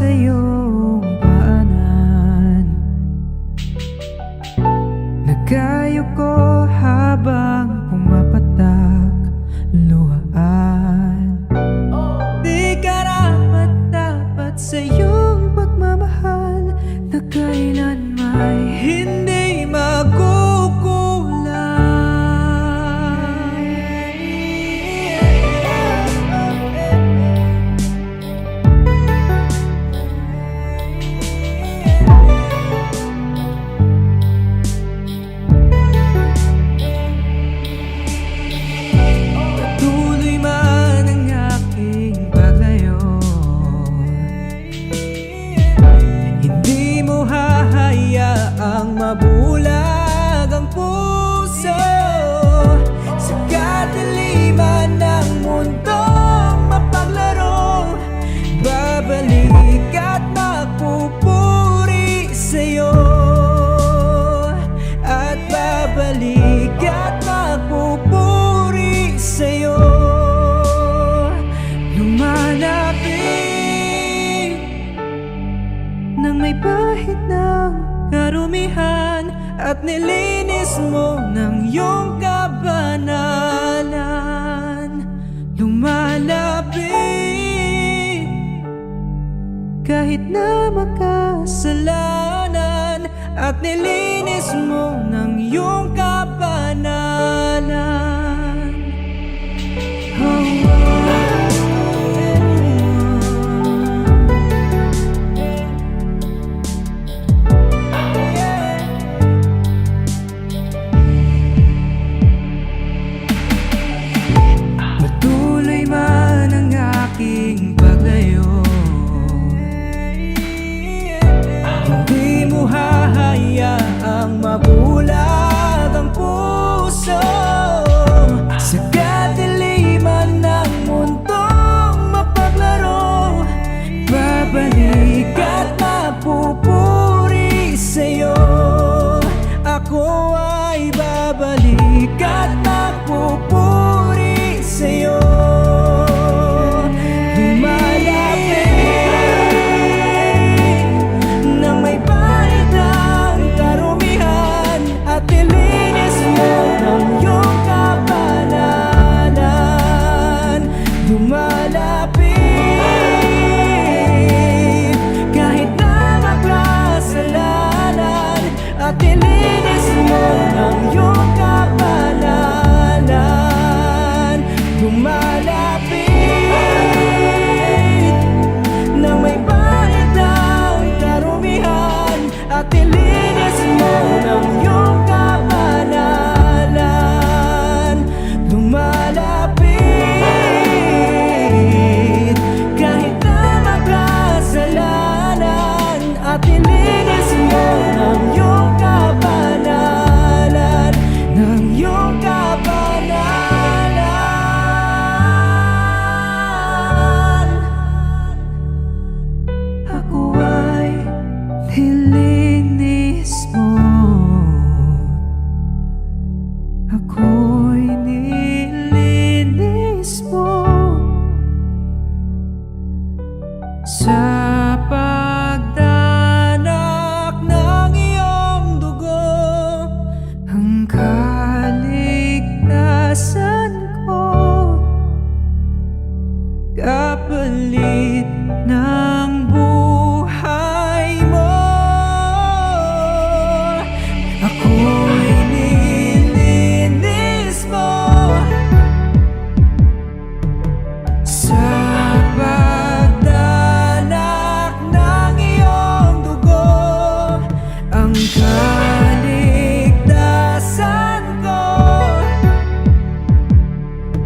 sa paanan. Nagayo ko habang babalik at magpupuri sa'yo. Lumalapit nang may bahid ng karumihan At nilinis mo ng iyong kabanalan. Lumalapit kahit na makasalanan At nilinis mo ng iyong kabanalan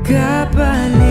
kapalit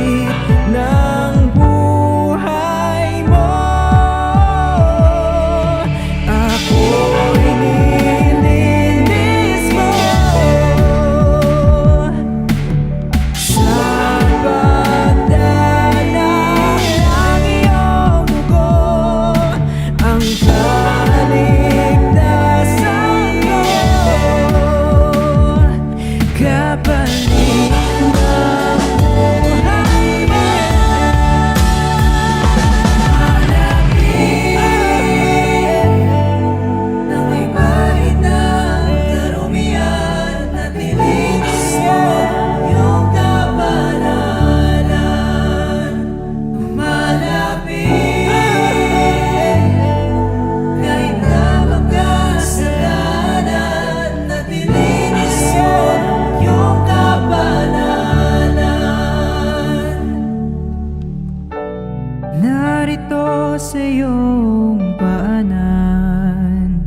sa iyong paanan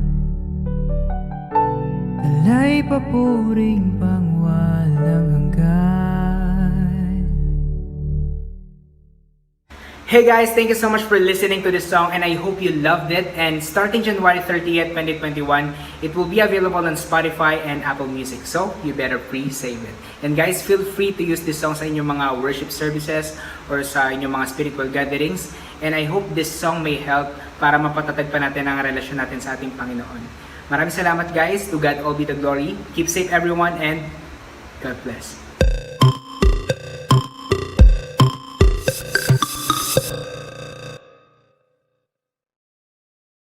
Alay papuring pang walang hanggan Hey guys, thank you so much for listening to this song and I hope you loved it. And starting January 30th, 2021, it will be available on Spotify and Apple Music. So, you better pre-save it. And guys, feel free to use this song sa inyong mga worship services or sa inyong mga spiritual gatherings. And I hope this song may help para mapatatag pa natin ang relasyon natin sa ating Panginoon. Maraming salamat guys. To God all be the glory. Keep safe everyone and God bless.